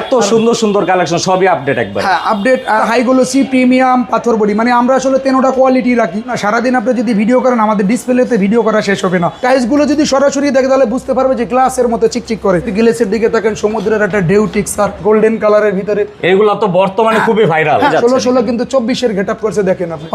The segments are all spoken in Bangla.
এত সুন্দর সুন্দর কালেকশন সবই আপডেট একবার। হ্যাঁ আপডেট হাই গ্লোসি প্রিমিয়াম পাথর বডি। মানে আমরা আসলে তেনোটা কোয়ালিটি রাখি। না সারাদিন আপনি যদি ভিডিও করেন আমাদের ডিসপ্লেতে ভিডিও করা শেষ হবে না। টাইলসগুলো যদি সরাসরি দেখে তাহলে বুঝতে পারবে যে গ্লাসের মতো চিকচিক করে। গ্লেসের দিকে দেখেন সমুদ্রের একটা ঢেউ টিক্সার গোল্ডেন কালারের ভিতরে। এগুলো তো বর্তমানে খুবই ভাইরাল হ্যাঁ, ষোলো ষোলো কিন্তু চব্বিশের গেট আপ করছে দেখেন আপনি।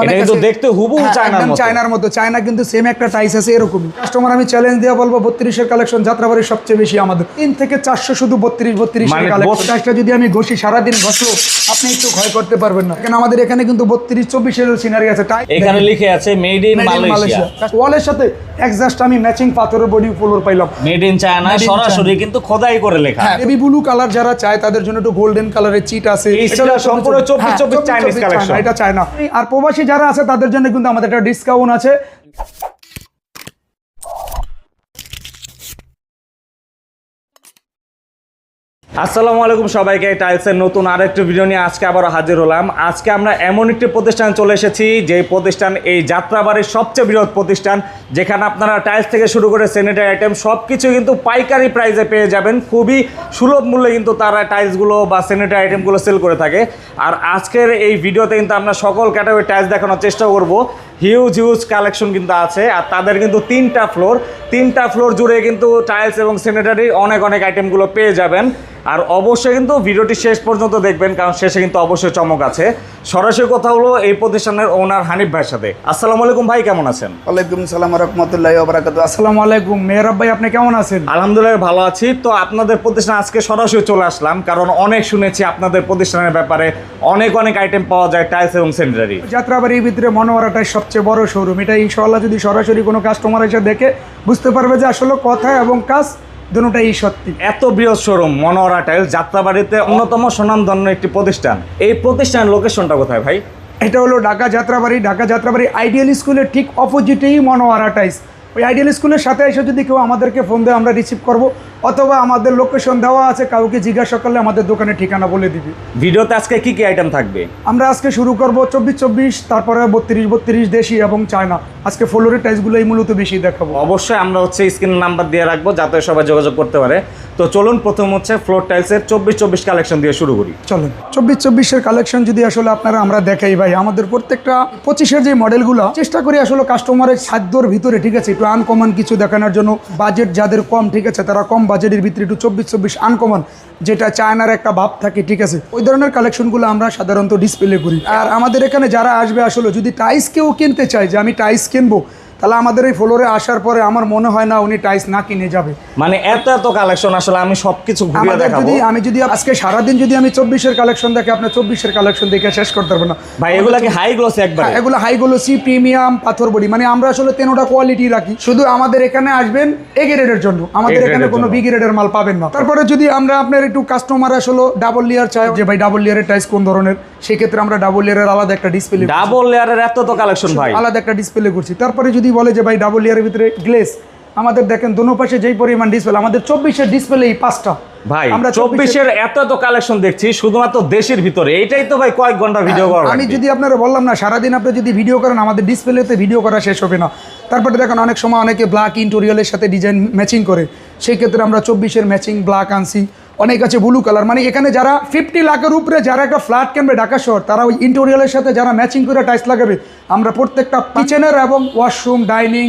দেখতে হুবহু হ্যাঁ, চায়নার একদম মতো। চায়নার মতো। চায়না কিন্তু সেম একটা টাইস আছে এরকমই। কাস্টমার আমি চ্যালেঞ্জ দিয়ে বলব বত্রিশের কালেকশন যাত্রাবাড়ির সবচেয়ে বেশি আমাদের। তিন থেকে চারশো শুধু বত্রিশ বত্রিশের মানে কালেকশন বত্রিশ- টাইসটা যদি আমি ঘষি সারাদিন ঘষলো আপনি একটু ভয় করতে পারবেন না। কেন আমাদের এখানে কিন্তু বত্রিশ চব্বিশের সিনারি আছে। টাই এখানে লিখে আছে মেড ইন মালয়েশিয়া ওয়ালের সাথে একজাস্ট আমি ম্যাচিং পাথরের বডি ফ্লোর পাইলাম। মেড ইন চায়না সরাসরি কিন্তু খোদাই করে লেখা। হ্যাঁ বেবি ব্লু কালার যারা চায় তাদের জন্য একটু গোল্ডেন কালারের চিট আছে। এটা সম্পূর্ণ চব্বিশ হ্যাঁ, চব্বিশ Chinese চব্বিশ collection। China, এটা চায়না আর প্রবাসী যারা আছে তাদের জন্য কিন্তু আমাদের একটা ডিসকাউন্ট আছে। আসসালামু আলাইকুম সবাইকে, টাইলসের নতুন আরেকটি ভিডিও নিয়ে আজকে আবারও হাজির হলাম। আজকে আমরা এমন একটি প্রতিষ্ঠান চলে এসেছি, যে প্রতিষ্ঠান, এই যাত্রাবাড়ির সবচেয়ে বৃহৎ প্রতিষ্ঠান, যেখানে আপনারা টাইলস থেকে শুরু করে স্যানিটারি আইটেম সব কিছু কিন্তু পাইকারি প্রাইসে পেয়ে যাবেন। খুবই সুলভ মূল্যে কিন্তু তারা টাইলসগুলো বা স্যানিটারি আইটেমগুলো সেল করে থাকে। আর আজকের এই ভিডিওতে কিন্তু আমরা সকল ক্যাটাগরি টাইলস দেখানোর চেষ্টা করব। হিউজ হিউজ কালেকশন কিন্তু আছে। আর তাদের কিন্তু তিনটা ফ্লোর তিনটা ফ্লোর জুড়ে কিন্তু টাইলস এবং স্যানিটারি অনেক অনেক আইটেমগুলো পেয়ে যাবেন। আর অবশ্যই কিন্তু ভিডিওটি শেষ পর্যন্ত দেখবেন কারণ শেষে কিন্তু অবশ্যই চমক আছে। সরাসরি কথা হলো এই প্রতিষ্ঠানের ওনার হানিফ ভাইয়ের সাথে। আসসালামু আলাইকুম ভাই কেমন আছেন? ওয়ালাইকুম সালাম রহমতুল্লাহ বারাকাত আসসালামু আলাইকুম। মেহরাব ভাই আপনি কেমন আছেন? আলহামদুলিল্লাহ ভালো আছি। তো আপনাদের প্রতিষ্ঠান আজকে সরাসরি চলে আসলাম কারণ অনেক শুনেছি আপনাদের প্রতিষ্ঠানের ব্যাপারে অনেক অনেক আইটেম পাওয়া যায় টাইলস এবং স্যানিটারি যাত্রাবাড়ির ভিতরে মনোয়ারাটাই সবচেয়ে বড় শোরুম এটা ইনশাআল্লাহ যদি সরাসরি কোনো কাস্টমার এসে দেখে বুঝতে পারবে যে আসলে কথা এবং কাজ দুটোটাই সত্যি। এত বৃহৎ শোরুম মনোহরা টাইল যাত্রাবাড়িতে অন্যতম সুনামধন্য একটি প্রতিষ্ঠান। এই প্রতিষ্ঠানের লোকেশনটা কোথায় ভাই? এটা হলো ঢাকা যাত্রাবাড়ি। ঢাকা যাত্রাবাড়ি আইডিয়াল স্কুলের ঠিক অপোজিটেই মনোয়ারা টাইস ওই আইডিয়াল স্কুলের সাথে এসে যদি কেউ আমাদেরকে ফোন দেয় আমরা রিসিভ করব। অথবা আমাদের লোকেশন দেওয়া আছে কাউকে জিজ্ঞাসা করলে আমাদের দোকানের ঠিকানা বলে দিবি। ভিডিওতে আজকে কি কি আইটেম থাকবে? আমরা আজকে শুরু করব চব্বিশ চব্বিশ তারপরে বত্রিশ বত্রিশ দেশি এবং চায়না। আজকে ফ্লোরের টাইসগুলোই মূলত বেশি দেখাবো। অবশ্যই আমরা হচ্ছে স্ক্রিন নাম্বার দিয়ে রাখব যাতে সবাই যোগাযোগ করতে পারে। তো চলুন প্রথম হচ্ছে ফ্লোর টাইলসের চব্বিশ চব্বিশ কালেকশন দিয়ে শুরু করি। চলুন চব্বিশ চব্বিশের কালেকশন যদি আসলে আপনারা আমরা দেখাই ভাই। আমাদের প্রত্যেকটা পঁচিশের যে মডেলগুলো চেষ্টা করি আসলে কাস্টমারের সাধ্যর ভিতরে ঠিক আছে একটু আনকমন কিছু দেখানোর জন্য। বাজেট যাদের কম ঠিক আছে তারা কম বাজেটের ভিতরে একটু চব্বিশ চব্বিশ আনকমন যেটা চায়নার একটা ভাব থাকে, ঠিক আছে? ওই ধরনের কালেকশনগুলো আমরা সাধারণত ডিসপ্লে করি। আর আমাদের এখানে যারা আসবে আসলে, যদি টাইস কেউ কিনতে চায় যে আমি টাইস কিনবো তাহলে আমাদের এই ফ্লোরে আসার পরে আমার মনে হয় না উনি টাইস না কিনে যাবে। মানে এত এত কালেকশন আসলে আমি সবকিছু ঘুরিয়ে দেখাবো। যদি আমি যদি আজকে সারাদিন যদি আমি চব্বিশের কালেকশন দেখে আপনার চব্বিশের কালেকশন দেখে শেষ করতে পারব না। ভাই এগুলা কি হাই গ্লোস একবার? এগুলো হাই গ্লোসি প্রিমিয়াম পাথর বডি। মানে আমরা আসলে তেনোটা কোয়ালিটি রাখি। শুধু আমাদের এখানে আসবেন এ গ্রেডের জন্য। আমাদের এখানে কোনো। বি গ্রেডের মাল পাবেন না। তারপরে যদি আমরা আপনার একটু কাস্টমার আসলে ডাবল লেয়ার চাই যে ভাই ডাবল লেয়ারের টাইস কোন ধরনের? সেক্ষেত্রে আমরা ডাবল লেয়ারের আলাদা একটা ডিসপ্লে ডাবল লেয়ারের এত তো কালেকশন ভাই। আলাদা একটা ডিসপ্লে করছি। তারপরে যদি বলে যে ভাই ডাবল লেয়ারের ভিতরে গ্লেস আমাদের দেখেন দোনো পাশে যেই পরিমাণ ডিসপ্লে আমাদের চব্বিশের ডিসপ্লে এই পাঁচটা। ভাই আমরা চব্বিশের এত এত কালেকশন দেখছি শুধুমাত্র দেশের ভিতরে। এইটাই তো ভাই কয়েক ঘণ্টা ভিডিও করা আমি যদি আপনারা বললাম না সারাদিন আপনি যদি ভিডিও করেন আমাদের ডিসপ্লেতে ভিডিও করা শেষ হবে না। তারপরে দেখেন অনেক সময় অনেকে ব্ল্যাক ইন্টোরিয়ালের সাথে ডিজাইন ম্যাচিং করে। সেই ক্ষেত্রে আমরা চব্বিশের ম্যাচিং ব্ল্যাক আনছি। অনেক আছে ব্লু কালার মানে এখানে যারা ফিফটি লাখের উপরে যারা একটা ফ্ল্যাট কিনবে ঢাকা শহর, তারা ওই ইন্টোরিয়ালের সাথে যারা ম্যাচিং করে টাইলস লাগাবে। আমরা প্রত্যেকটা কিচেনের এবং ওয়াশরুম ডাইনিং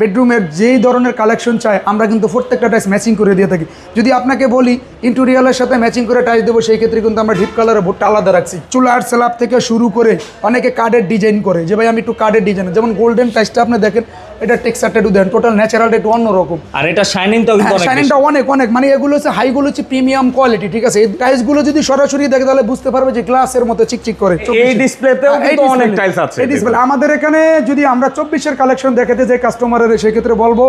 বেডরুমের যেই ধরনের কালেকশন চাই, আমরা কিন্তু প্রত্যেকটা টাইস ম্যাচিং করে দিয়ে থাকি। যদি আপনাকে বলি ইন্টোরিয়ালের সাথে ম্যাচিং করে টাইস দেবো সেই ক্ষেত্রে কিন্তু আমরা ডিপ কালারের বোর্ডটা আলাদা রাখছি। চুলার স্ল্যাব থেকে শুরু করে অনেকে কার্ডের ডিজাইন করে। যে ভাই আমি একটু কার্ডের ডিজাইন যেমন গোল্ডেন টাইসটা আপনি দেখেন এটা টেক্সারটা একটু দেন টোটাল ন্যাচারালটা একটু অন্যরকম আর এটা কিন্তু অনেক শাইনিংটা অনেক অনেক। মানে এগুলো হচ্ছে হাইগুলো হচ্ছে প্রিমিয়াম কোয়ালিটি ঠিক আছে? এই টাইসগুলো যদি সরাসরি দেখে তাহলে বুঝতে পারবে যে গ্লাসের মতো চিকচিক করে। এই ডিসপ্লেতেও হ্যাঁ, কিন্তু অনেক টাইলস আছে এই ডিসপ্লে আমাদের এখানে যদি আমরা চব্বিশের কালেকশন দেখাতে যাই কাস্টমারের সেক্ষেত্রে বলব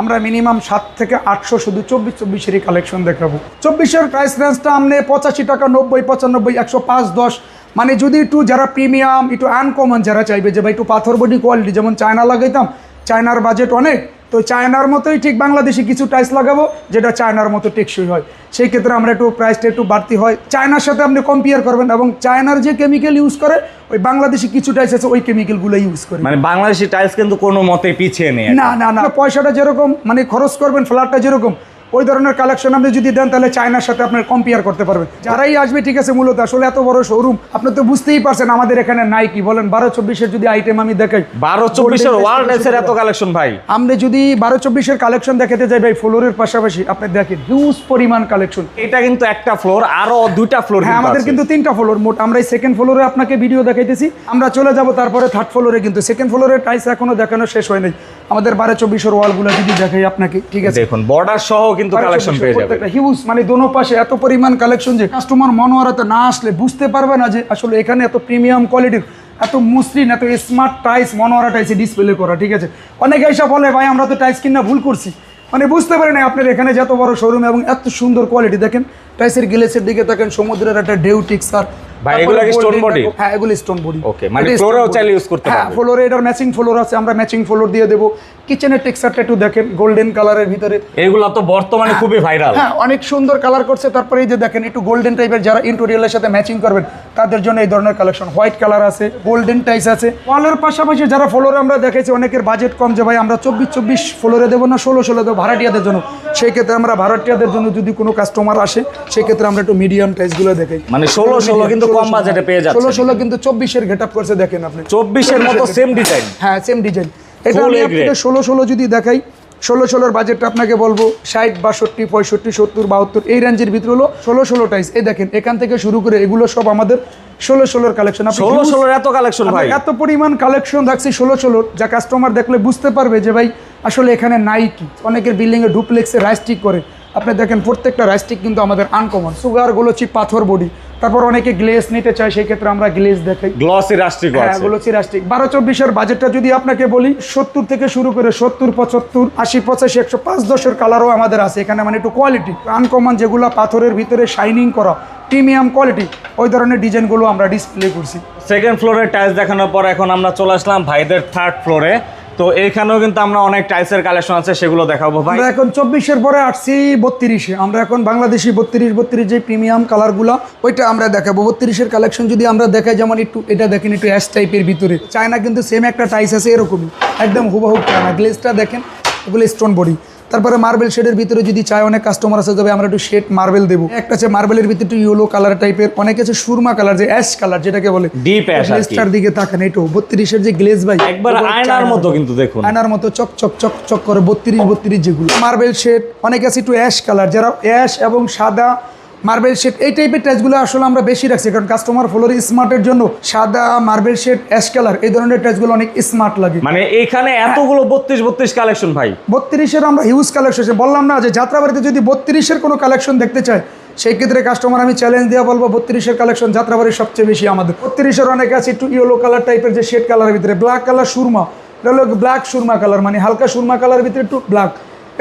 আমরা মিনিমাম সাত থেকে আটশো শুধু চব্বিশ চব্বিশেরই কালেকশন দেখাবো। চব্বিশের প্রাইস রেঞ্জটা আপনি পঁচাশি টাকা নব্বই পঁচানব্বই একশো পাঁচ দশ। মানে যদি একটু যারা প্রিমিয়াম একটু আনকমন যারা চাইবে যে ভাই একটু পাথর বডি কোয়ালিটি যেমন চায়না লাগাইতাম চায়নার বাজেট অনেক তো চায়নার মতোই ঠিক বাংলাদেশে কিছু টাইস লাগাবো যেটা চায়নার মতো টেকসই হয়। সেই ক্ষেত্রে আমরা একটু প্রাইসটা একটু বাড়তি হয়। চায়নার সাথে আপনি কম্পেয়ার করবেন এবং চায়নার যে কেমিক্যাল ইউজ করে ওই বাংলাদেশি কিছু টাইস আছে ওই কেমিক্যালগুলো ইউজ করে। মানে বাংলাদেশি টাইলস কিন্তু কোনো মতে পিছিয়ে নেই না না না পয়সাটা যেরকম মানে খরচ করবেন ফ্ল্যাটটা যেরকম ওই ধরনের কালেকশন আপনি যদি দেন তাহলে চায়নার সাথে আপনার কম্পেয়ার করতে পারবেন। যারাই আসবে ঠিক আছে মূলত আসলে এত বড় শোরুম আপনি তো বুঝতেই পারছেন আমাদের এখানে নাই কি বলেন বারো চব্বিশের যদি আইটেম আমি দেখাই বারো চব্বিশের Golden ওয়ার্ল্ড এত কালেকশন ভাই। আমরা যদি বারো চব্বিশের কালেকশন দেখাতে যাই ভাই ফ্লোরের পাশাপাশি আপনি দেখেন হিউজ পরিমাণ কালেকশন এটা কিন্তু একটা ফ্লোর আরও দুইটা ফ্লোর হ্যাঁ আমাদের কিন্তু তিনটা ফ্লোর মোট আমরা এই সেকেন্ড ফ্লোরে আপনাকে ভিডিও দেখাইতেছি। আমরা চলে যাব তারপরে থার্ড ফ্লোরে কিন্তু। সেকেন্ড ফ্লোরের টাইস এখনও দেখানো শেষ হয় নাই। আমাদের বারো চব্বিশের ওয়ালগুলো যদি দেখাই আপনাকে ঠিক আছে? দেখুন বর্ডার সহ কিন্তু কালেকশন পেয়ে যাবে। হিউজ মানে দোনো পাশে এত পরিমাণ কালেকশন যে কাস্টমার মনোয়ারাতে না আসলে বুঝতে পারবে না যে আসলে এখানে এত প্রিমিয়াম কোয়ালিটির এত মসৃণ এত স্মার্ট টাইস মনোয়ারা টাইসে ডিসপ্লে করা ঠিক আছে? অনেকে এসে বলে ভাই আমরা তো টাইস কিনা ভুল করছি। মানে বুঝতে পারি না আপনার এখানে যত বড় শোরুম এবং এত সুন্দর কোয়ালিটি দেখেন টাইসের গ্লেসের দিকে দেখেন সমুদ্রের একটা ডেউটিক স্যার ভাই, এগুলো কি stone body? হ্যাঁ এগুলো স্টোন বডি Okay, মানে চাইলে করতে হ্যাঁ ফ্লোরে এটার ম্যাচিং ফ্লোর আছে আমরা ম্যাচিং ফ্লোর দিয়ে দেবো। কিচেনের টেক্সচারটা একটু দেখেন গোল্ডেন কালারের ভিতরে। এগুলো তো বর্তমানে খুবই ভাইরাল হ্যাঁ অনেক সুন্দর কালার করছে তারপরে এই যে দেখেন একটু গোল্ডেন টাইপের যারা ইন্টেরিয়ালের সাথে ম্যাচিং করবেন তাদের জন্য এই ধরনের কালেকশন হোয়াইট কালার আছে গোল্ডেন টাইস আছে। ওয়ালের পাশাপাশি যারা ফ্লোরে আমরা দেখেছি অনেকের বাজেট কম যে ভাই আমরা চব্বিশ চব্বিশ ফ্লোরে দেবো না ষোলো ষোলো দেবো ভাড়াটিয়াদের জন্য। সেই ক্ষেত্রে আমরা ভাড়াটিয়াদের জন্য যদি কোনো কাস্টমার আসে সেই ক্ষেত্রে আমরা একটু মিডিয়াম টাইসগুলো দেখাই। মানে ষোলো ষোলো কিন্তু কম বাজেটে পেয়ে যাচ্ছে। ষোলো ষোলো কিন্তু চব্বিশের গেট আপ করছে দেখেন আপনি। চব্বিশের মতো সেম ডিজাইন হ্যাঁ সেম ডিজাইন এটা আমি আপনাকে। ষোলো ষোলো যদি দেখাই ষোলো ষোলোর বাজেটটা আপনাকে বলব ষাট বাষট্টি পঁয়ষট্টি সত্তর বাহাত্তর এই রেঞ্জের ভিতরে হলো ষোলো ষোলো টাইস এই দেখেন এখান থেকে শুরু করে এগুলো সব আমাদের ষোলো ষোলোর কালেকশন ষোলো ষোলোর এত কালেকশন ভাই। এত পরিমাণ কালেকশন রাখছি ষোলো ষোলোর যা কাস্টমার দেখলে বুঝতে পারবে যে ভাই আসলে এখানে নাই কি? অনেকের বিল্ডিংয়ে ডুপ্লেক্সে রাইস্টিক করে। আপনি দেখেন প্রত্যেকটা রাইস্টিক কিন্তু আমাদের আনকমন সুগার গোলচি পাথর বডি। তারপর অনেকে গ্লেস নিতে চায় সেই ক্ষেত্রে আমরা গ্লেস দেখাই। গ্লসি রাষ্ট্রিক হ্যাঁ বারো চব্বিশের বাজেটটা যদি আপনাকে বলি সত্তর থেকে শুরু করে সত্তর পঁচাত্তর আশি পঁচাশি একশো পাঁচ দশের কালারও আমাদের আছে। এখানে মানে একটু কোয়ালিটি আনকমন যেগুলো পাথরের ভিতরে শাইনিং করা প্রিমিয়াম কোয়ালিটি ওই ধরনের ডিজাইনগুলো আমরা ডিসপ্লে করছি। সেকেন্ড ফ্লোরের টাইলস দেখানোর পর এখন আমরা চলে আসলাম ভাইদের থার্ড ফ্লোরে তো এখানেও কিন্তু আমরা অনেক টাইলসের কালেকশন আছে, সেগুলো দেখাবো ভাই। আমরা এখন চব্বিশের পরে আসছি বত্রিশে। আমরা এখন বাংলাদেশি বত্রিশ বত্রিশ যে প্রিমিয়াম কালারগুলো ওইটা আমরা দেখাবো। বত্রিশের কালেকশন যদি আমরা দেখাই, যেমন একটু, এটা দেখেন একটু অ্যাশ টাইপের ভিতরে। চায়না কিন্তু সেম একটা টাইস আছে এরকমই। একদম হুবাহুব চায়না গ্লেসটা দেখেন, এগুলো স্টোন বডি তারপরে মার্বেল শেডের ভিতরে যদি চায় অনেক কাস্টমার আছে তবে আমরা একটু শেড মার্বেল দেবো। একটা আছে মার্বেলের ভিতরে একটু ইয়েলো কালার টাইপের অনেক আছে সুরমা কালার যে অ্যাশ কালার যেটাকে বলে। ডিপ। গ্লেসটার দিকে তাকান একটু বত্রিশের যে গ্লেজ ভাই একবার আয়নার মতো কিন্তু দেখুন। আয়নার মতো চক চক চক চক করে বত্রিশ বত্রিশ যেগুলো। মার্বেল শেড অনেক আছে একটু অ্যাশ কালার যারা অ্যাশ এবং সাদা মার্বেল শেড এই টাইপের টাচগুলো আসলে আমরা বেশি রাখছি কারণ কাস্টমার ফ্লোর স্মার্টের জন্য সাদা মার্বেল শেড অ্যাশ কালার এই ধরনের টাচগুলো অনেক স্মার্ট লাগে। মানে এইখানে এতগুলো বত্রিশ বত্রিশ কালেকশন ভাই। বত্রিশের আমরা হিউজ কালেকশন বললাম না যে যাত্রাবাড়িতে যদি বত্রিশের কোনো কালেকশন দেখতে চায় সেই ক্ষেত্রে কাস্টমার আমি চ্যালেঞ্জ দিয়ে বলব বত্রিশের কালেকশন যাত্রাবাড়ির সবচেয়ে বেশি আমাদের। বত্রিশের অনেক আছে একটু ইয়েলো কালার টাইপের যে শেড কালারের ভিতরে ব্ল্যাক কালার সুরমা এটা হলো ব্ল্যাক সুরমা কালার মানে হালকা সুরমা কালারের ভিতরে একটু ব্ল্যাক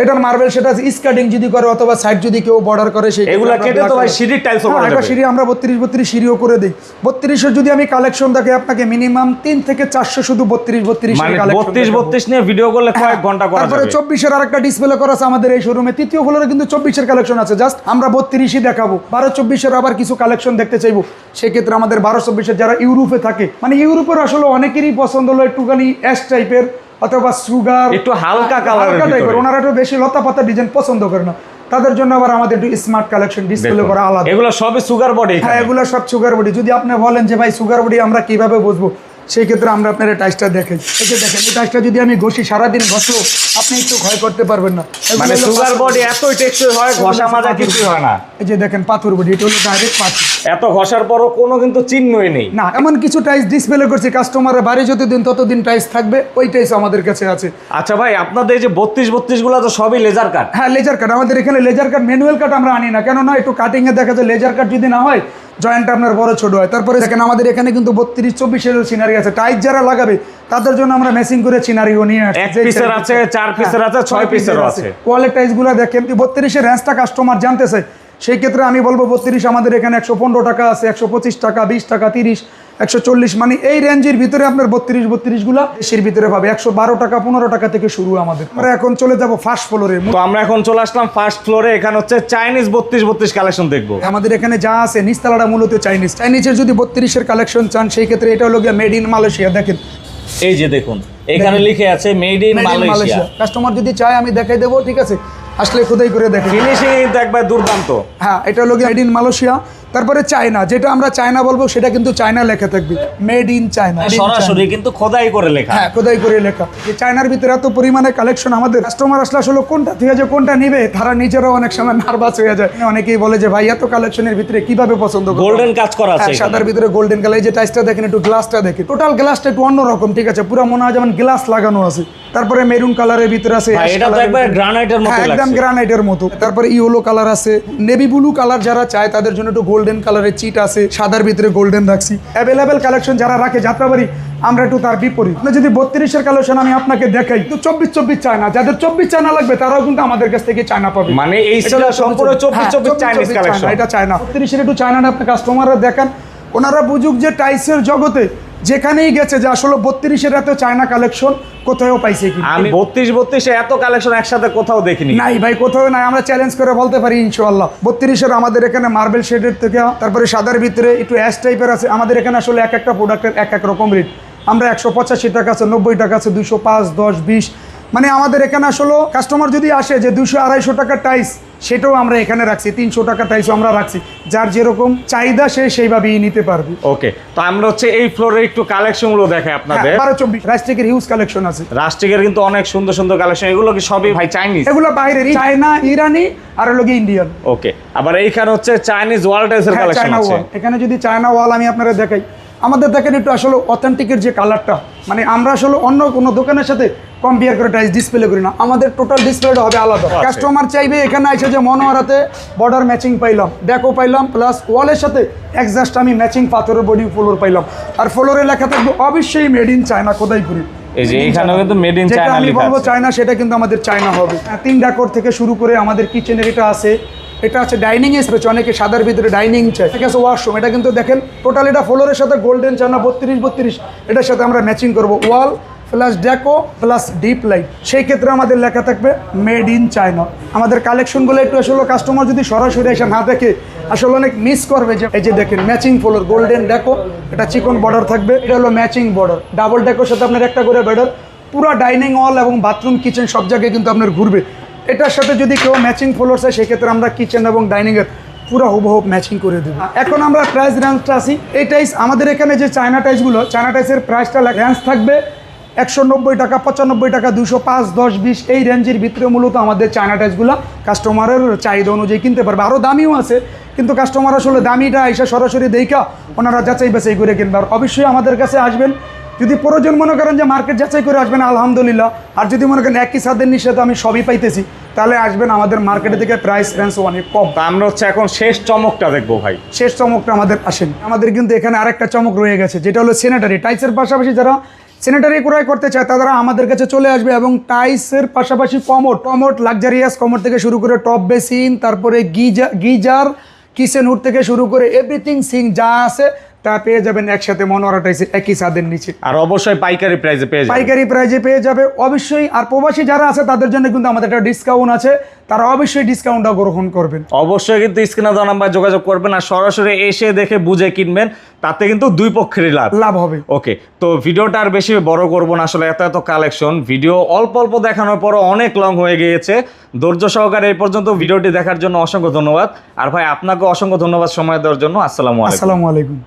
এটার মার্বেল সেটা স্কার্টিং যদি করে অথবা সাইড যদি কেউ বর্ডার করে সেই এগুলা কেটে তো ভাই টাইলসও হ্যাঁ, করা যাবে সিঁড়ি আমরা বত্রিশ বত্রিশ সিঁড়িও করে দিই। বত্রিশের যদি আমি কালেকশন দেখে আপনাকে মিনিমাম তিন থেকে চারশো শুধু বত্রিশ বত্রিশ মানে বত্রিশ বত্রিশ নিয়ে ভিডিও করলে কয়েক ঘণ্টা করা হ্যাঁ, তারপরে যাবে। চব্বিশের আরেকটা ডিসপ্লে করা আছে আমাদের এই শোরুমে তৃতীয় ফ্লোরে কিন্তু চব্বিশের কালেকশন আছে। জাস্ট আমরা বত্রিশই দেখাবো। বারো চব্বিশের আবার কিছু কালেকশন দেখতে চাইব। সেক্ষেত্রে আমাদের বারো চব্বিশের যারা ইউরোপে থাকে মানে ইউরোপের আসলে অনেকেরই পছন্দ হলো একটুখানি অ্যাশ টাইপের অথবা সুগার একটু হালকা কালার টাইপের ওনারা একটু বেশি লতা পাতা ডিজাইন পছন্দ করে না। তাদের জন্য আবার আমাদের একটু স্মার্ট কালেকশন ডিসপ্লে করা আলাদা। এগুলো সবই সুগার বডি হ্যাঁ এগুলো সব সুগার বডি যদি আপনি বলেন যে ভাই সুগার বডি আমরা কীভাবে বুঝব? সেই ক্ষেত্রে আমরা আপনার টাইসটা দেখেন এই যে দেখেন এই টাইসটা যদি আমি ঘষি সারাদিন ঘষলো আপনি একটু ভয় করতে পারবেন না। মানে সুগার বডি এতই টেকসই হয় ঘষা মাজা কিছুই হয় না। এই যে দেখেন পাথর বডি এটা হলো ডাইরেক্ট পাথর। এত ঘষার পরও কোনো কিন্তু চিহ্নই নেই। না এমন কিছু টাইস ডিসপ্লে করছি কাস্টমারের বাড়ি যতদিন ততদিন টাইস থাকবে ওই টাইস আমাদের কাছে আছে। আচ্ছা ভাই আপনাদের এই যে বত্রিশ বত্রিশগুলো তো সবই লেজার কাট হ্যাঁ লেজার কাট আমাদের এখানে লেজার কাট ম্যানুয়াল কাট আমরা আনি না। কেননা একটু কাটিংয়ে দেখা যায় লেজার কাট যদি না হয় জয়েন্টটা আপনার বড় ছোট হয়। তারপরে দেখেন আমাদের এখানে কিন্তু বত্রিশ চব্বিশের সিনারি আছে। টাইট যারা লাগাবে তাদের জন্য আমরা মেসিং করে সিনারিও নিয়ে আসছি। এক পিসের আছে চার পিসের আছে ছয় পিসেরও আছে। দেখেন বত্রিশের রেঞ্জটা কাস্টমার জানতে চাই সেই ক্ষেত্রে আমি বলব বত্রিশ আমাদের এখানে একশো পনেরো টাকা আছে একশো পঁচিশ টাকা বিশ টাকা তিরিশ একশো চল্লিশ মানে এই রেঞ্জের ভিতরে আপনার বত্রিশ বত্রিশগুলো দেশের ভিতরে পাবে। একশো বারো টাকা পনেরো টাকা থেকে শুরু আমাদের। আমরা এখন চলে যাব ফার্স্ট ফ্লোরে তো আমরা এখন চলে আসলাম ফার্স্ট ফ্লোরে এখানে হচ্ছে চাইনিজ বত্রিশ বত্রিশ কালেকশন দেখব। আমাদের এখানে যা আছে নিচতলাটা মূলত চাইনিজ চাইনিজের যদি বত্রিশের কালেকশন চান সেই ক্ষেত্রে এটা হলো গিয়ে মেড ইন মালয়েশিয়া দেখেন। এই যে দেখুন এখানে লিখে আছে মেড ইন মালয়েশিয়া কাস্টমার যদি চায় আমি দেখাই দেবো ঠিক আছে? আসলে খোদাই করে দেখেন ফিনিশিং কিন্তু একবার দুর্দান্ত। হ্যাঁ এটা হলো মেড ইন মালয়েশিয়া তারপরে চায়না যেটা আমরা চায়না বলব সেটা কিন্তু চায়না লেখা থাকবে। মেড ইন চায়না সরাসরি কিন্তু খোদাই করে লেখা। হ্যাঁ খোদাই করে লেখা। এই চায়নার ভিতরে এত পরিমাণে কালেকশন আমাদের। কাস্টমার আসলে আসলে কোনটা ঠিক আছে কোনটা নিবে তারা নিজেরাও অনেক সময় নার্ভাস হয়ে যায়। অনেকেই বলে যে ভাই এত কালেকশনের ভিতরে কীভাবে পছন্দ করব? গোল্ডেন কাজ করা আছে হ্যাঁ, সাদার ভিতরে গোল্ডেন কালার এই যে টাইসটা দেখেন একটু গ্লাসটা দেখেন। টোটাল গ্লাসটা একটু অন্যরকম ঠিক আছে? পুরো মনে হয় যেমন গ্লাস লাগানো আছে। তারপরে মেরুন কালারের ভিতরে আছে এটা তো এর একবার গ্রানাইটের মতো হ্যাঁ, একদম গ্রানাইটের মতো। তারপরে ইয়েলো কালার আছে নেভি ব্লু কালার যারা চায় তাদের জন্য একটু গোল্ডেন কালারের চিট আছে সাদার ভিতরে গোল্ডেন রাখছি। অ্যাভেলেবেল কালেকশন যারা রাখে যাত্রাবাড়ি আমরা একটু তার বিপরীত। আপনি যদি বত্রিশের কালেকশন আমি আপনাকে দেখাই তো চব্বিশ চব্বিশ চায়না যাদের চব্বিশ চায়না লাগবে তারাও কিন্তু আমাদের কাছ থেকে চায়না পাবে। মানে এই সম্পূর্ণ চব্বিশ। হ্যাঁ, চব্বিশ চাইনিজ কালেকশন এটা চায়না। বত্রিশের একটু চায়না আপনি কাস্টমাররা দেখান। ওনারা বুঝুক যে টাইসের জগতে যেখানেই গেছে যে আসলে বত্রিশের এত চায়না কালেকশন কোথাও পাইছে কি? আমি বত্রিশ বত্রিশে এত কালেকশন একসাথে কোথাও দেখিনি। নাই ভাই কোথাও নাই আমরা চ্যালেঞ্জ করে বলতে পারি ইনশাল্লাহ বত্রিশের আমাদের এখানে মার্বেল শেডের থেকে তারপরে সাদার ভিতরে একটু অ্যাশ টাইপের আছে আমাদের এখানে আসলে এক একটা প্রোডাক্টের এক এক রকম রেট আমরা একশো পঁচাশি টাকা আছে নব্বই টাকা আছে দুশো পাঁচ দশ বিশ মানে আমাদের এখানে আসলে কাস্টমার যদি আসে যে দুশো আড়াইশো টাকার টাইস সেটাও আমরা এখানে রাখছি তিনশো টাকা টাইসও আমরা রাখছি। যার যেরকম চাহিদা সে সেইভাবেই নিতে পারবে। ওকে তো আমরা হচ্ছে এই ফ্লোরে একটু কালেকশনগুলো দেখাই আপনাদের। বারো চব্বিশ রাস্টিকের হিউজ কালেকশন আছে। রাষ্ট্রিকের কিন্তু অনেক সুন্দর সুন্দর কালেকশন এগুলো কি সবই ভাই চাইনিজ এগুলো বাইরের চায়না ইরানি আর হলো গিয়ে ইন্ডিয়ান ওকে আবার এইখানে হচ্ছে চাইনিজ ওয়াল টাইসের কালেকশন আছে। এখানে যদি চায়না ওয়াল আমি আপনারা দেখাই আমাদের দেখেন একটু আসলে অথেন্টিকের যে কালারটা মানে আমরা আসলে অন্য কোনো দোকানের সাথে কম্পেয়ার করে টাইস ডিসপ্লে করি না। আমাদের টোটাল ডিসপ্লেটা হবে আলাদা। কাস্টমার চাইবে এখানে এসে যে মনোয়ারাতে বর্ডার ম্যাচিং পাইলাম ডেকো পাইলাম প্লাস ওয়ালের সাথে একজাস্ট আমি ম্যাচিং পাথরের বডি ফ্লোর পাইলাম। আর ফ্লোরে লেখা থাকবে অবশ্যই মেড ইন চায়না কোথায় করি এই যে এইখানেও কিন্তু মেড ইন যেটা চায়না আমি বলব চায়না সেটা কিন্তু আমাদের চায়না হবে। তিন ডাকর থেকে শুরু করে আমাদের কিচেনের এটা আছে। এটা আছে ডাইনিং স্পেস অনেকে সাদার ভিতরে ডাইনিং চাই ঠিক আছে ওয়াশরুম এটা কিন্তু দেখেন টোটাল এটা ফ্লোরের সাথে গোল্ডেন চায়না বত্রিশ বত্রিশ। এটার সাথে আমরা ম্যাচিং করব wall plus deco plus deep light সেই ক্ষেত্রে আমাদের লেখা থাকবে মেড ইন চায়না আমাদের কালেকশনগুলো একটু আসলে কাস্টমার যদি সরাসরি এসে না দেখে, আসলে অনেক মিস করবে যে, এই যে দেখেন ম্যাচিং ফ্লোর গোল্ডেন ডেকো এটা চিকন বর্ডার থাকবে, এটা হলো ম্যাচিং বর্ডার ডাবল ডেকোর সাথে আপনার একটা করে বেডার পুরো ডাইনিং হল এবং বাথরুম কিচেন সব জায়গায় কিন্তু আপনার ঘুরবে। এটার সাথে যদি কেউ ম্যাচিং ফ্লোর চায় সেক্ষেত্রে আমরা কিচেন এবং ডাইনিংয়ের পুরো হুবহুব ম্যাচিং করে দেবো। এখন আমরা প্রাইস রেঞ্জটা আসি। এই টাইস আমাদের এখানে যে চায়না টাইসগুলো চায়না টাইসের প্রাইসটা রেঞ্জ থাকবে একশো নব্বই টাকা, পঁচানব্বই টাকা, দুশো পাঁচ, দশ, বিশ, এই রেঞ্জের ভিতরে মূলত আমাদের চায়না টাইসগুলো কাস্টমারের চাহিদা অনুযায়ী কিনতে পারবে। আরও দামিও আছে, কিন্তু কাস্টমার আসলে দামিটা এসে সরাসরি দেখা ওনারা যাচাই বাছাই করে কিনবে। আর অবশ্যই আমাদের কাছে আসবেন যদি প্রয়োজন মনে করেন যে মার্কেট যাচাই করে আসবেন আলহামদুলিল্লাহ। আর যদি মনে করেন একই সাদের নিষেধ আমি সবই পাইতেছি তাহলে আসবেন আমাদের মার্কেটে থেকে প্রাইস রেঞ্জ অনেক কম। আমরা হচ্ছে এখন শেষ চমকটা দেখব ভাই। শেষ চমকটা আমাদের আসেন। আমাদের কিন্তু এখানে আরেকটা চমক রয়ে গেছে যেটা হলো সেনেটারি টাইসের পাশাপাশি যারা সেনেটারি ক্রয় করতে চায় তারা আমাদের কাছে চলে আসবে এবং টাইসের পাশাপাশি কমোড কমোড লাক্সারিয়াস কমোড থেকে শুরু করে টপ বেসিন তারপরে গিজার গিজার কিচেন হুড থেকে শুরু করে এভরিথিং সিং যা আছে তা পেয়ে যাবেন একসাথে মনোয়ারা টাইসে একই ছাদের নিচে। আর অবশ্যই পাইকারি প্রাইসে পেয়ে যাবেন। পাইকারি প্রাইজে পেয়ে যাবে। অবশ্যই আর প্রবাসী যারা আছে তাদের জন্য কিন্তু আমাদের একটা ডিসকাউন্ট আছে। তারা অবশ্যই ডিসকাউন্টটা গ্রহণ করবেন। অবশ্যই কিন্তু স্ক্রিনে দেওয়া নাম্বার যোগাযোগ করবেন আর সরাসরি এসে দেখে বুঝে কিনবেন তাতে কিন্তু দুই পক্ষেরই লাভ। লাভ হবে। ওকে তো ভিডিওটা আর বেশি বড় করব না আসলে এত এত কালেকশন ভিডিও অল্প অল্প দেখানোর পর অনেক লং হয়ে গিয়েছে। ধৈর্য সহকারে এই পর্যন্ত ভিডিওটি দেখার জন্য অসংখ্য ধন্যবাদ। আর ভাই আপনাকে অসংখ্য ধন্যবাদ সময় দেওয়ার জন্য। আসসালামু আলাইকুম। আসসালামু আলাইকুম।